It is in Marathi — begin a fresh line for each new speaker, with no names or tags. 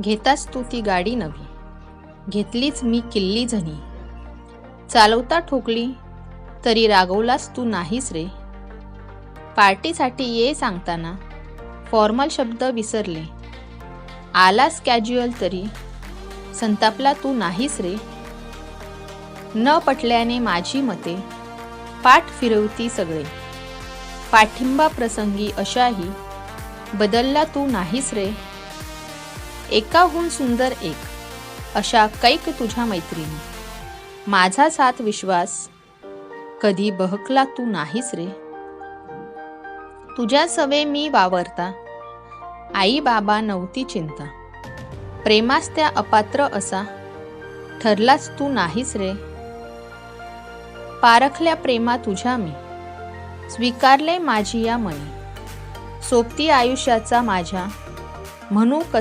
घेताच तू ती गाडी नवी घेतलीच मी किल्ली झनी. चालवता ठोकली तरी रागवलास तू नाहीस रे. पार्टीसाठी ये सांगताना फॉर्मल शब्द विसरले. आलास कॅज्युअल तरी संतापला तू नाहीस रे. न पटल्याने माझी मते पाठ फिरवती सगळे. पाठिंबा प्रसंगी अशाही बदलला तू नाहीस रे. एकाहून सुंदर एक अशा कैक तुझ्या मैत्रिणी. माझा साथ विश्वास कधी बहकला तू नाहीस रे. तुझ्या सवे मी वावरता आई बाबा नव्हती चिंता. प्रेमास त्या अपात्र असा ठरलाच तू नाहीस रे. पारखल्या प्रेमा तुझ्या मी स्वीकारले माझी या मनी. सोबती आयुष्याचा माझ्या म्हणू कस